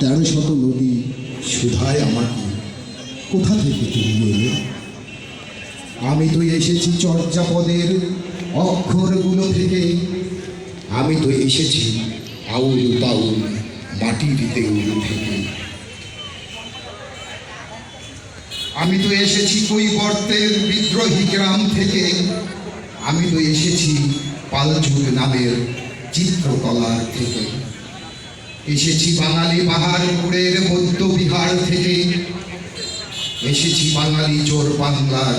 তেরো শত নদী সুধায় আমাকে কোথা থেকে তুমি এলে আমি তো এসেছি চর্যাপদের অক্ষরগুলো থেকে আমি তো এসেছি আউল তাউল মাটির দেউল থেকে আমি তো এসেছি কৈবর্তের বিদ্রোহী গ্রাম থেকে। আমি তো এসেছি পালযুগ নামের চিত্রকলার থেকে। এসেছি বাঙালি পাহাড়পুরের বৌদ্ধ বিহার থেকে। এসেছি বাঙালি চোর বাংলার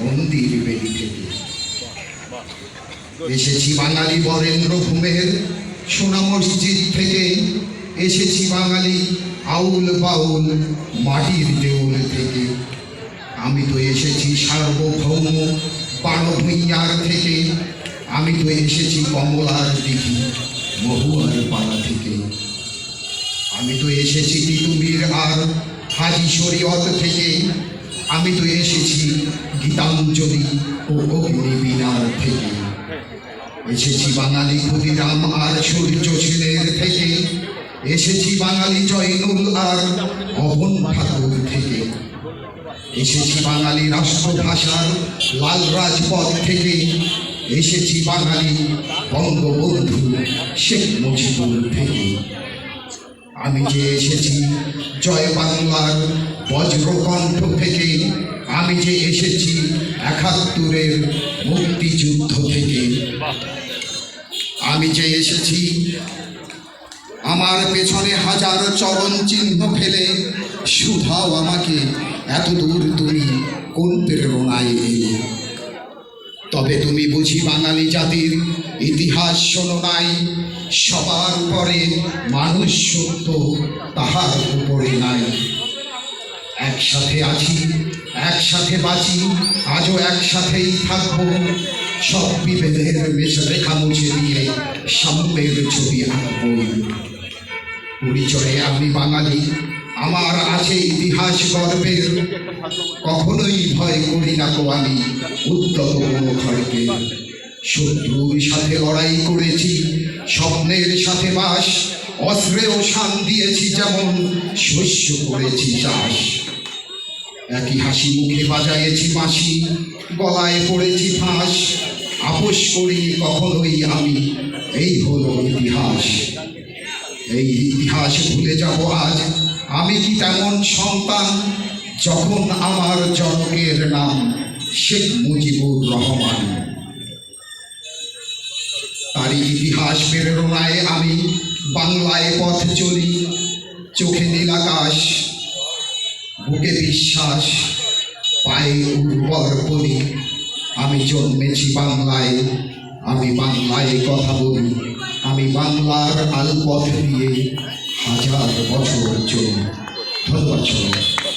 মন্দির বেদি থেকে। এসেছি বাঙালি বরেন্দ্র ভূমের সোনা মসজিদ থেকে। এসেছি বাঙালি আউল বাউল মাটির দেউল থেকে। আমি তো এসেছি সার্বভৌম বারভূইয়ার থেকে। আমি তো এসেছি কমলার দিঘি, মহুয়ার পাড়া থেকে। আমি তো এসেছি তিতুমির আর হাজি শরীয়ত থেকে। আমি তো এসেছি গীতাঞ্জলি ও অগ্নিবীণার থেকে। এসেছি বাঙালি ক্ষুদিরাম আর সূর্য সেনের থেকে। এসেছি বাঙালি জয়নুল আর অবন ঠাকুর থেকে। এসেছি বাঙালি রাষ্ট্রভাষার লাল রাজপথ থেকে। এসেছি বাঙালি বঙ্গবন্ধু শেখ মুজিবুর থেকে। আমি যে এসেছি, জয় বাংলার বজ্রকণ্ঠ থেকে, আমি যে এসেছি একাত্তরের মুক্তিযুদ্ধ থেকে। আমি যে এসেছি, আমার পেছনে হাজার চরণ চিহ্ন ফেলে, শুধাও আমাকে এত দূর তুমি কোন প্রেরণায় এলে? তবে তুমি বুঝি বাঙালি জাতির ইতিহাস শোনো নাই সবার পরে মানুষ সত্য তাহার উপরে নাই। একসাথে আছি, একসাথে বাঁচি, আজও একসাথেই থাকব। সব বিভেদের রেখা মুছে দিয়ে সাম্যের ছবি আঁকবো। পরিচয়ে আমি বাঙালি, আমার আছে ইতিহাস গর্বের। কখনোই ভয় করি না তো আমি উদ্যত কোনো খড়কে। শত্রুর সাথে লড়াই করেছি, স্বপ্নের সাথে বাস, অস্ত্রেও শান দিয়েছি, যেমন শস্য করেছি চাষ। একই হাসি মুখে বাজাইয়েছি বাঁশি, গলায় পড়েছি ফাঁস। আপোষ করি কখনোই আমি, এই হলো ইতিহাস। এই ইতিহাস ভুলে যাব আজ, আমি কি তেমন সন্তান? যখন আমার জনকের নাম শেখ মুজিবুর রহমান। ইতিহাস প্রেরণায় আমি বাংলায় পথ চলি, চোখে নীল আকাশ, বুকে বিশ্বাস, পায়ে উর্বর করি আমি জন্মেছি বাংলায়, আমি বাংলায় কথা বলি, আমি বাংলার আলপথ দিয়ে হাজার বছর চলি। ধন্যবাদ